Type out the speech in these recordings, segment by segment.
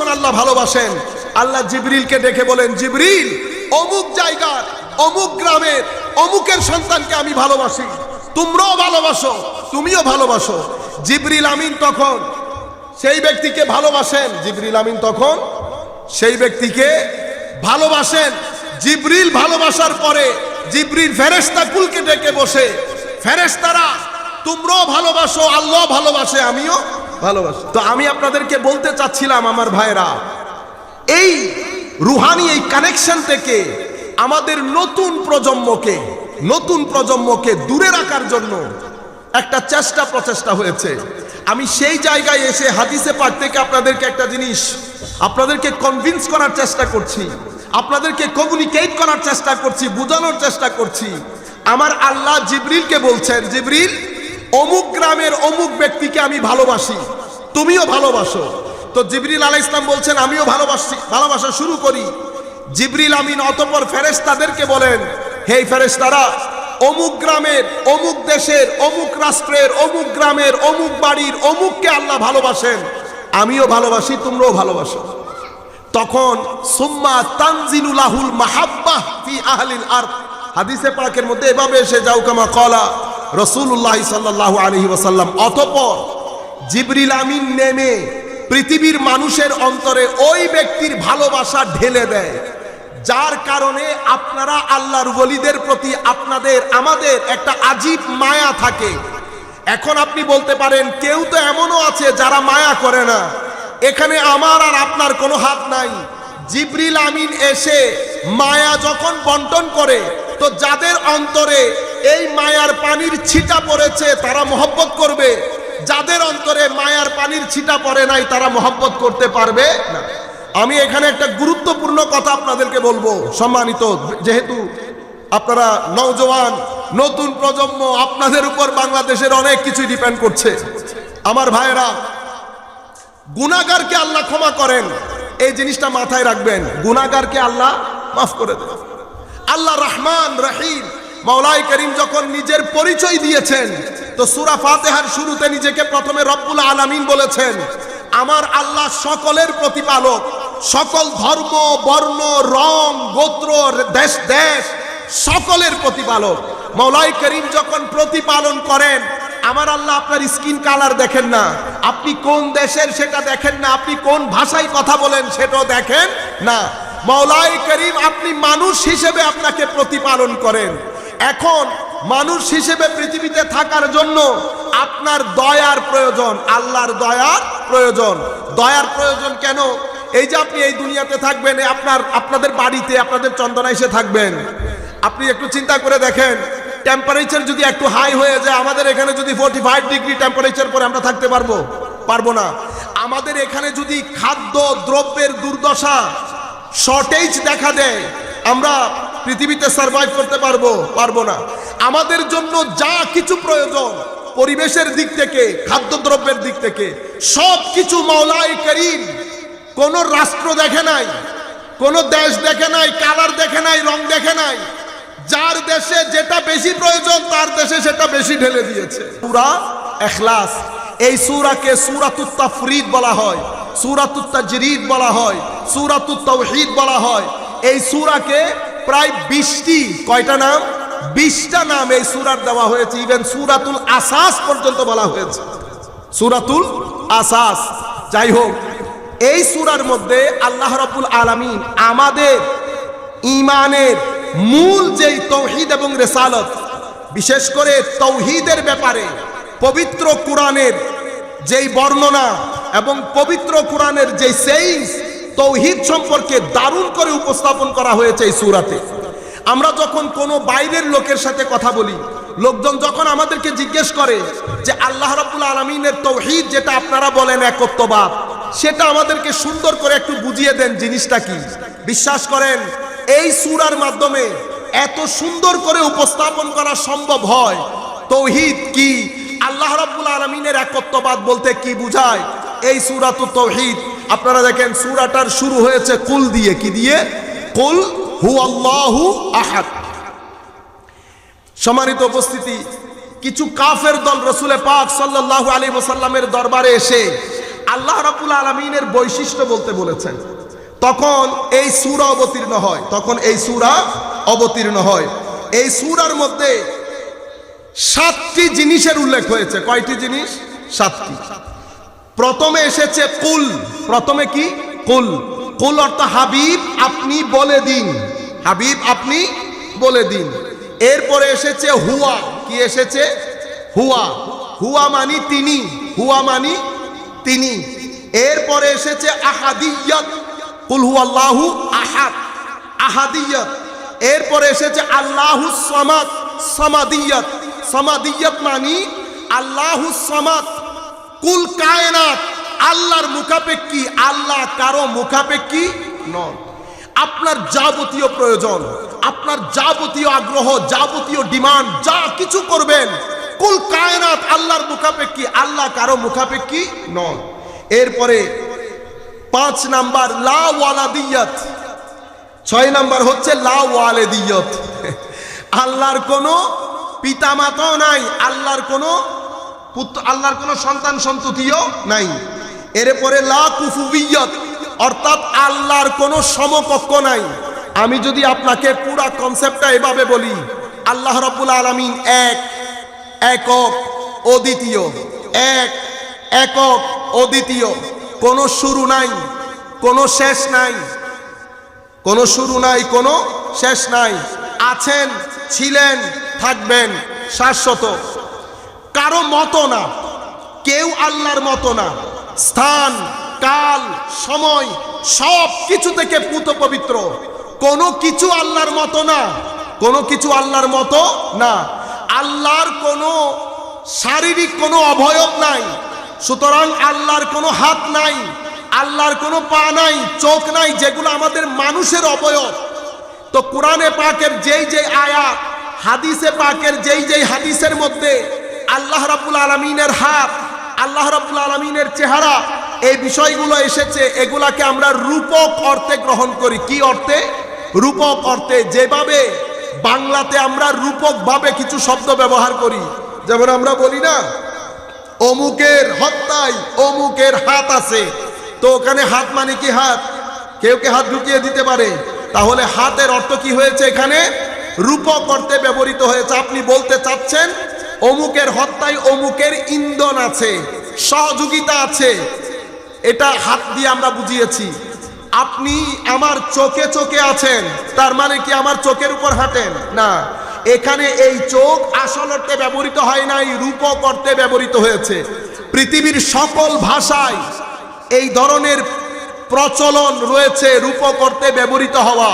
যখন আল্লাহ ভালোবাসেন, আল্লাহ জিবরিলকে ডেকে বলেন, জিবরিল, অমুক জায়গার, অমুক গ্রামের, অমুকের সন্তানকে আমি ভালোবাসি। তোমরাও ভালোবাসো, তুমিও ভালোবাসো। জিবরিল আমিন তখন সেই ব্যক্তিকে ভালোবাসেন। জিবরিল আমিন তখন সেই ব্যক্তিকে ভালোবাসেন। জিবরিল ভালোবাসার পরে জিবরিল ফেরেস্তা কুলকে ডেকে বসে ফেরেস্তারা তোমরাও ভালোবাসো, আল্লাহ ভালোবাসে, আমিও ভালোবাসি। তো আমি আপনাদেরকে বলতে চাচ্ছিলাম, আমার ভাইরা এই রুহানি, এই কানেকশন থেকে আমাদের নতুন প্রজন্মকে নতুন প্রজন্মকে দূরে রাখার জন্য একটা চেষ্টা প্রচেষ্টা হয়েছে। আমি সেই জায়গায় এসে হাদিসে পাক থেকে আপনাদেরকে একটা জিনিস, আপনাদেরকে কনভিন্স করার চেষ্টা করছি, আপনাদেরকে কমিউনিকেট করার চেষ্টা করছি, বোঝানোর চেষ্টা করছি। আমার আল্লাহ জিবরিলকে বলছেন, জিবরিল, অমুক গ্রামের অমুক ব্যক্তিকে আমি ভালোবাসি। তুমিও ভালোবাসো। তো জিবরিল আলাহ ইসলাম বলছেন, আমিও ভালোবাসি, ভালোবাসা শুরু করি। জিবরিল, আমিন, অতপর ফেরেশতাদেরকে বলেন হেই ফেরেশতারা, অমুক গ্রামের, অমুক দেশের, অমুক রাষ্ট্রের, অমুক গ্রামের, অমুক বাড়ির, অমুককে আল্লাহ ভালোবাসেন, আমিও ভালোবাসি, তোমরাও ভালোবাসো। তখন, সুম্মা তানজিলুলাহুল মাহাব্বাহ ফি আহলিল আরদ। হাদিসে পাকের মধ্যে এভাবে এসে, যাও কামা কলা রসুল্লাহ সাল্লাল্লাহু আলাইহি ওয়াসাল্লাম। অতঃপর জিবরিল আমিন নেমে পৃথিবীর মানুষের অন্তরে ওই ব্যক্তির ভালোবাসা ঢেলে দেয়। যার কারণে আপনারা আল্লাহর বলিদের প্রতি আপনাদের, আমাদের একটা আজীব মায়া থাকে। এখন আপনি বলতে পারেন, কেউ তো এমনও আছে যারা মায়া করে না। এখানে আমার আর আপনার কোনো হাত নাই। জিবরিল আমিন এসে মায়া যখন বন্টন করে, তো যাদের অন্তরে এই মায়ার পানির ছিটা পড়েছে, তারা মহব্বত করবে। যাদের অন্তরে মায়ার পানির ছিটা পড়ে নাই, তারা মহব্বত করতে পারবে? না। আমি এখানে একটা গুরুত্বপূর্ণ কথা আপনাদেরকে বলব। সম্মানিত, যেহেতু আপনারা নওজওয়ান নতুন প্রজন্ম, আপনাদের উপর বাংলাদেশের অনেক কিছু ডিপেন্ড করছে। আমার ভাইয়েরা গুণাগারকে আল্লাহ ক্ষমা করেন। এই জিনিসটা মাথায় রাখবেন। গুনাগারকে আল্লাহ মাফ করে দেন। আল্লাহ রহমান রহিম মাওলাই করিম যখন নিজের পরিচয় দিয়েছেন, তো সুরা ফাতেহার শুরুতে নিজেকে প্রথমে রব্বুল আলামিন বলেছেন, আমার আল্লাহ সকলের প্রতিপালক, সকল ধর্ম, বর্ণ, রং, গোত্র, দেশ দেশ, সকলের প্রতিপালক। মৌলাই করিম যখন প্রতিপালন করেন, আমার আল্লাহ আপনার স্কিন কালার দেখেন না, আপনি কোন দেশের সেটা দেখেন না, আপনি কোন ভাষায় কথা বলেন সেটাও দেখেন না। মৌলাই করিম আপনি মানুষ হিসেবে আপনাকে প্রতিপালন করেন। এখন মানুষ হিসেবে পৃথিবীতে থাকার জন্য আপনার দয়ার প্রয়োজন, আল্লাহর দয়ার প্রয়োজন। দয়ার প্রয়োজন কেন? এই যে আপনি এই দুনিয়াতে থাকবেন আপনার, আপনাদের বাড়িতে, আপনাদের চন্দনা এসে থাকবেন। আপনি একটু চিন্তা করে দেখেন টেম্পারেচার যদি একটু হাই হয়ে যায়, আমাদের এখানে যদি ফোর্টি ফাইভ ডিগ্রি টেম্পারেচার পরে আমরা থাকতে পারব? পারব না। আমাদের এখানে যদি খাদ্য দ্রব্যের দুর্দশা শর্টেজ দেখা দেয়, আমরা পৃথিবীতে সার্ভাইভ করতে পারব পারব না। আমাদের জন্য যা কিছু প্রয়োজন, পরিবেশের দিক থেকে, খাদ্যদ্রব্যের দিক থেকে সব কিছু মাওলাই করিম। কোন রাষ্ট্র দেখে নাই, কোন দেশ দেখে নাই, কালার দেখে নাই, রং দেখে নাই। যার দেশে যেটা বেশি প্রয়োজন, তার দেশে সেটা বেশি ঢেলে দিয়েছে। পুরা এখলাস, এই সূরাকে সূরাতুত তাফরিদ বলা হয়, সূরাতুত তাজরিদ বলা হয়, সূরাতুত তাওহীদ বলা হয়। এই সূরাকে প্রায় 20টি কয়টা নাম? 20টা নাম এই সুরার দেওয়া হয়েছে। ইভেন সুরাতুল আসাস পর্যন্ত বলা হয়েছে। সুরাতুল আসাস। যাই হোক, এই সুরার মধ্যে আল্লাহ রাব্বুল আলামিন আমাদের ইমানের মূল যেই তৌহিদ এবং রেসালত, বিশেষ করে তৌহিদের ব্যাপারে, পবিত্র কোরআনের যেই বর্ণনা এবং পবিত্র কোরআনের যেই সেইন্স তৌহিদ সম্পর্কে দারুণ করে উপস্থাপন করা হয়েছে এই সুরাতে। আমরা যখন কোনো বাইরের লোকের সাথে কথা বলি, লোকজন যখন আমাদেরকে জিজ্ঞেস করে যে আল্লাহ রাব্বুল আলমিনের তৌহিদ যেটা আপনারা বলেন একত্ববাদ, সেটা আমাদেরকে সুন্দর করে একটু বুঝিয়ে দেন জিনিসটা কি? বিশ্বাস করেন, এই সুরার মাধ্যমে এত সুন্দর করে উপস্থাপন করা সম্ভব হয়। তৌহিদ কি? আল্লাহ রাব্বুল আলমিনের একত্ববাদ বলতে কি বুঝায়? এই সুরাতু তৌহিদ আপনারা দেখেন সুরাটার শুরু হয়েছে কুল দিয়ে, কি দিয়ে? কুল হু আল্লাহু আহাদ। সম্মানিত উপস্থিতি, কিছু কাফের দল রসুলে পাক সাল্লাল্লাহু আলাইহি ওয়াসাল্লামের দরবারে এসে আল্লাহ রাবুল আলমিনের বৈশিষ্ট্য বলতে বলেছেন। তখন এই সুরা অবতীর্ণ হয়। তখন এই সুরা অবতীর্ণ হয়। এই সুরার মধ্যে সাতটি জিনিসের উল্লেখ হয়েছে। কয়টি জিনিস? সাতটি। প্রথমে এসেছে কুল। প্রথমে কি? কুল। কুল অর্থ হাবিব, আপনি বলে দিন। হাবিব, আপনি বলে দিন। এরপরে এসেছে হুয়া। কি এসেছে? হুয়া। হুয়া মানি তিনি। হুয়া মানি তিনি। এরপরে এসেছে আহাদিয়ত। কুল হু আল্লাহু আহাদ। আহাদিয়ত। এরপরে এসেছে আল্লাহু সামাদ। সামাদিয়ত। সামাদিয়ত মানি আল্লাহু সামাদ। কুল কায়নাত, আল্লাহর মুখাপেক্ষী, আল্লাহ কারও মুখাপেক্ষী নন। আপনার যাবতীয় প্রয়োজন, আপনার যাবতীয় আগ্রহ, যাবতীয় ডিমান্ড, যা কিছু করবেন, কুল কায়নাত, আল্লাহর মুখাপেক্ষী, আল্লাহ কারও মুখাপেক্ষী নন। এরপরে পাঁচ নাম্বার, লা ওয়ালাদিয়াত। ছয় নাম্বার হচ্ছে লা ওয়ালেদিয়ত। আল্লাহর কোনো পিতামাতাও নাই, আল্লাহর কোনো পুত্র, আল্লাহর কোনো সন্তান সন্ততিও নাই। এরপরে লা কুফুবিয়ত, অর্থাৎ আল্লাহর কোনো সমকক্ষ নাই। আমি যদি আপনাকে পুরা কনসেপ্টটা এভাবে বলি, আল্লাহ রাব্বুল আলামিন এক, একক, অদ্বিতীয়। এক, একক, অদ্বিতীয়। কোনো শুরু নাই, কোনো শেষ নাই। কোনো শুরু নাই, কোনো শেষ নাই। আছেন, ছিলেন, থাকবেন, শাশ্বত। কারও মতো না, কেউ আল্লাহর মতো না। স্থান, কাল, সময়, সব কিছু থেকে পুত পবিত্র। কোনো কিছু আল্লাহর মতো না, কোনো কিছু আল্লাহর মতো না। আল্লাহর কোনো শারীরিক কোনো অবয়ব নাই, সুতরাং আল্লাহর কোনো হাত নাই, আল্লাহর কোনো পা নাই, চোখ নাই, যেগুলো আমাদের মানুষের অবয়ব। তো কোরআনে পাকের যেই যেই আয়াত, হাদিসে পাকের যেই যেই হাদিসের মধ্যে আল্লাহ রাব্বুল আলমিনের হাত, আল্লাহ রাব্বুল আলমিনের চেহারা, এই বিষয়গুলো এসেছে, এগুলাকে আমরা রূপক অর্থে গ্রহণ করি। কি অর্থে? রূপক অর্থে যেভাবে বাংলাতে আমরা রূপক ভাবে কিছু শব্দ ব্যবহার করি, যেমন আমরা বলি না, অমুকের হত্যায় অমুকের হাত আছে, তো ওখানে হাত মানে কি হাত? কেউ কে হাত ঢুকিয়ে দিতে পারে? তাহলে হাতের অর্থ কি হয়েছে এখানে? রূপক অর্থে ব্যবহৃত হয়েছে। আপনি বলতে চাচ্ছেন অমুকের হত্যায় অমুকের ইন্ধন আছে, সহযোগিতা আছে। এটা হাত দিয়ে আমরা বুঝিয়েছি। আপনি আমার চোখে চোখে আছেন, তার মানে কি আমার চোখের উপর হাঁটেন? না। এখানে এই চোখ আসল অর্থে ব্যবহৃত হয় নাই রূপ করতে ব্যবহৃত হয়েছে। পৃথিবীর সকল ভাষায় এই ধরনের প্রচলন রয়েছে রূপ অর্থে ব্যবহৃত হওয়া।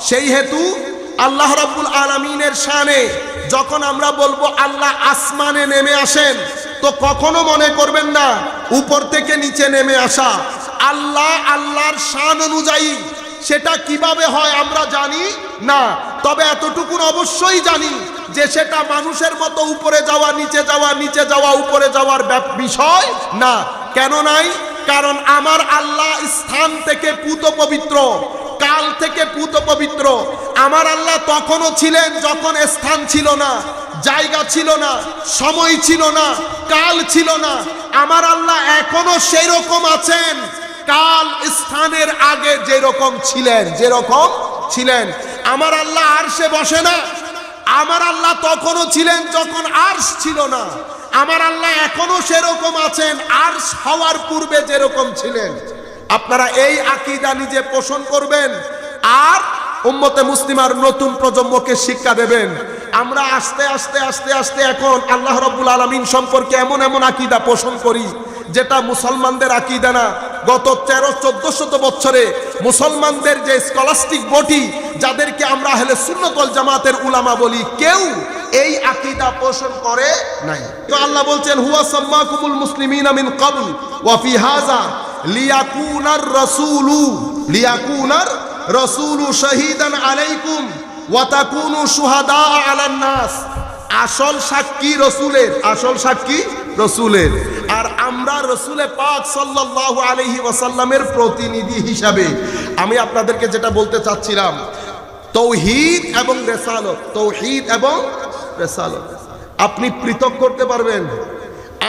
সেই হেতু আল্লাহ রাব্বুল আলমিনের শানে যখন আমরা বলব আল্লাহ আসমানে নেমে আসেন, তো কখনো মনে করবেন না, উপর থেকে নিচে নেমে আসা। আল্লাহ আল্লাহর শান অনুযায়ী সেটা কীভাবে হয় আমরা জানি না, তবে এতটুকু অবশ্যই জানি যে সেটা মানুষের মতো উপরে যাওয়া, নিচে যাওয়া নিচে যাওয়া, উপরে যাওয়ার বিষয় না। কেন নাই? কারণ আমার আল্লাহ স্থান থেকে পুত পবিত্র কাল থেকে পুত পবিত্র। আমার আল্লাহ তখনও ছিলেন যখন স্থান ছিল না, জায়গা ছিল না, সময় ছিল না, কাল ছিল না। আমার আল্লাহ এখনও সেই রকম আছেন। কাল স্থানের আগে যেরকম ছিলেন যেরকম ছিলেন। আমার আল্লাহ আর সে বসে না। আমার আল্লাহ তখনও ছিলেন যখন আর্শ ছিল না। আমার আল্লাহ এখনও সেরকম আছেন। আর্শ হওয়ার পূর্বে যেরকম ছিলেন। আপনারা এই আকিদা নিজে পোষণ করবেন, আর উম্মতে মুসলিমার নতুন প্রজন্মকে শিক্ষা দেবেন। আমরা আস্তে আস্তে আস্তে আস্তে এখন আল্লাহ রব্বুল আলমিন সম্পর্কে এমন এমন আকিদা পোষণ করি, যেটা মুসলমানদের আকিদা না। গত তেরো, চোদ্দ শত বছরে মুসলমানদের যে স্কলাস্টিক বডি, যাদেরকে আমরা হলে সুন্নতল জামাতের উলামা বলি, কেউ এই আকিদা পোষণ করে নাই। তো আল্লাহ বলছেন, হুয়া সাম্মাকুমুল মুসলিমিন মিন ক্বাবল, ওয়া ফি হাযা। লিয়াকুনার রাসূলু লিয়াকুনার রাসূলু শাহীদান আলাইকুম, ওয়া তাকুনু শুহাদা আলান নাস। আসল সাক্ষী রসুলের, আসল সাক্ষী রসুলের। আর আমরা রসুলে পাক সাল্লাল্লাহু আলাইহি ওয়াসাল্লামের প্রতিনিধি হিসাবে, আমি আপনাদেরকে যেটা বলতে চাচ্ছিলাম, তৌহিদ এবং রেসালত, তৌহিদ এবং রেসালত। আপনি পৃথক করতে পারবেন।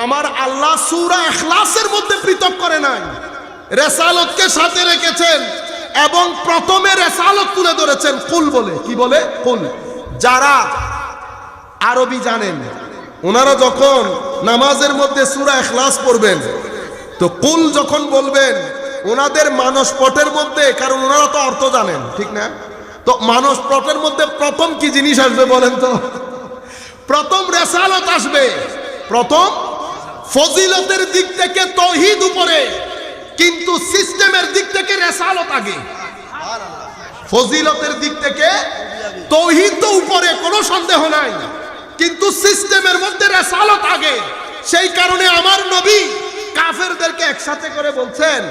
আমার আল্লাহ সুরা এখলাসের মধ্যে পৃথক করে নাই। রেসালতকে সাথে রেখেছেন এবং প্রথমে রেসালত তুলে ধরেছেন কুল বলে। কি বলে? কুল। যারা আরবি জানেন, ওনারা যখন নামাজের মধ্যে সুরা এখলাস পড়বেন, তো কুল যখন বলবেন, ওনাদের মানস পটের মধ্যে, কারণ ওনারা তো অর্থ জানেন, ঠিক না? তো মানস পটের মধ্যে প্রথম কি জিনিস আসবে বলেন তো? প্রথম রেসালত আসবে। প্রথম ফজিলতের দিক থেকে তহিদ উপরে, কিন্তু সিস্টেমের দিক থেকে রেসালত আগে। ফজিলতের দিক থেকে তৌহিদ তো উপরে, কোনো সন্দেহ নাই। কিন্তু সিস্টেমের মধ্যে রেসালত আগে। সেই কারণে আমার নবী কাফেরদেরকে একসাথে করে বলছেন,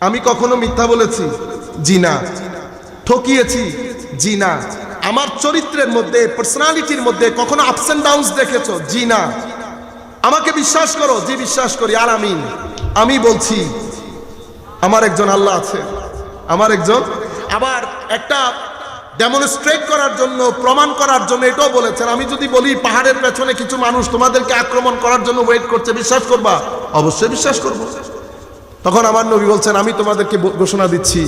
আমি কখনো মিথ্যা বলেছি জি না ঠকিয়েছি জি না আমার চরিত্রের মধ্যে পার্সোনালিটির মধ্যে কখনো আপস এন্ড ডাউনস দেখেছ জি না আমাকে বিশ্বাস করো যে বিশ্বাস করি, আর আমি আমি বলছি, আমার একজন আল্লাহ আছে, আমার একজন, আবার একটা ডেমনস্ট্রেট করার জন্য, প্রমাণ করার জন্য এটাও বলেছেন। আমি যদি বলি, পাহাড়ের পেছনে কিছু মানুষ তোমাদেরকে আক্রমণ করার জন্য ওয়েট করছে, বিশ্বাস করবা? অবশ্যই বিশ্বাস করব। তখন আমার নবী বলছেন, আমি তোমাদেরকে ঘোষণা দিচ্ছি,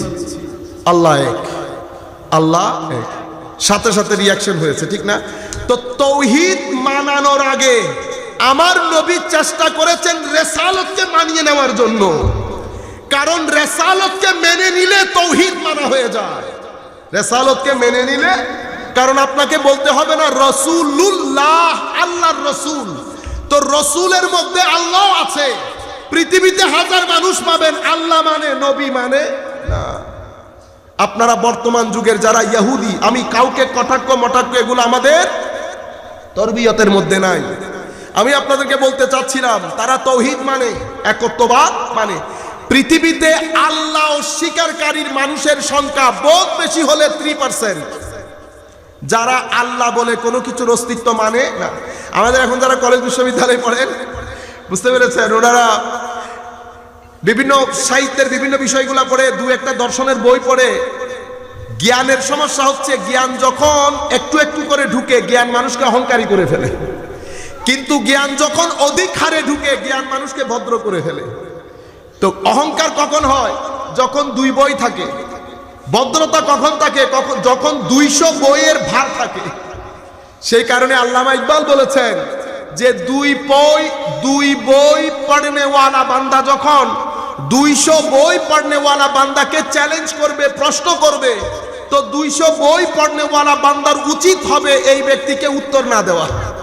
আল্লাহ এক আল্লাহ এক। সাথে সাথে রিয়াকশন হয়েছে, ঠিক না? তো তৌহিদ মানানোর আগে আমার নবী চেষ্টা করেছেন রেসালতকে মানিয়ে নেওয়ার জন্য। কারণ রেসালতকে মেনে নিলে তৌহিদ মানা হয়ে যায়। রেসালতকে মেনে নিলে, কারণ আপনাকে বলতে হবে না রসুল্লাহ আল্লাহর রসুল। তো রসুলের মধ্যে আল্লাহ আছে। পৃথিবীতে হাজার মানুষ পাবেন, আল্লাহ মানে নবী মানে না। আপনারা বর্তমান যুগের যারা ইয়াহুদি, আমি কাউকে কটাক্ষ মটাক্ষ এগুলো আমাদের তরবিয়তের মধ্যে নাই। আমি আপনাদেরকে বলতে চাচ্ছিলাম, তারা তৌহিদ মানে একত্ববাদ মানে। পৃথিবীতে আল্লাহ অস্বীকারীর মানুষের সংখ্যা বহুত বেশি হলে থ্রি পার্সেন্ট যারা আল্লাহ বলে কোনো কিছুর অস্তিত্ব মানে না। আমাদের এখন যারা কলেজ বিশ্ববিদ্যালয়ে পড়েন, বুঝতে পেরেছেন? ওনারা বিভিন্ন সাহিত্যের বিভিন্ন বিষয়গুলো পড়ে, দু একটা দর্শনের বই পড়ে। জ্ঞানের সমস্যা হচ্ছে, জ্ঞান যখন একটু একটু করে ঢুকে, জ্ঞান মানুষকে অহংকারী করে ফেলে। কিন্তু জ্ঞান যখন অধিক হারে ঢুকে, জ্ঞান মানুষকে ভদ্র করে ফেলে। তো অহংকার কখন হয়? যখন দুই বই থাকে। ভদ্রতা কখন থাকে? কখন যখন দুইশো বইয়ের ভার থাকে। সেই কারণে আল্লামা ইকবাল বলেছেন যে দুই বই দুই বই পড়নেওয়ালা বান্দা যখন দুইশো বই পড়নেওয়ালা বান্দাকে চ্যালেঞ্জ করবে, প্রশ্ন করবে, তো দুইশো বই পড়নেওয়ালা বান্দার উচিত হবে এই ব্যক্তিকে উত্তর না দেওয়া।